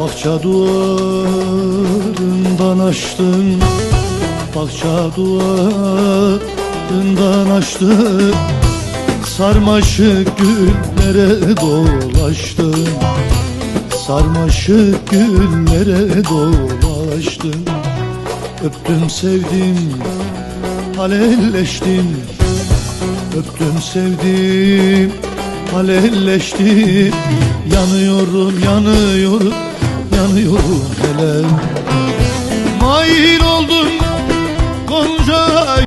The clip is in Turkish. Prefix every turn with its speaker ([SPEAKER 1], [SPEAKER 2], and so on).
[SPEAKER 1] Bahçe duvarından açtın Bahçe duvarından açtın Sarmaşık güllere dolaştın Sarmaşık güllere dolaştın Öptüm sevdim Halelleştim Öptüm sevdim Halelleştim yanıyorum Yanıyorum hele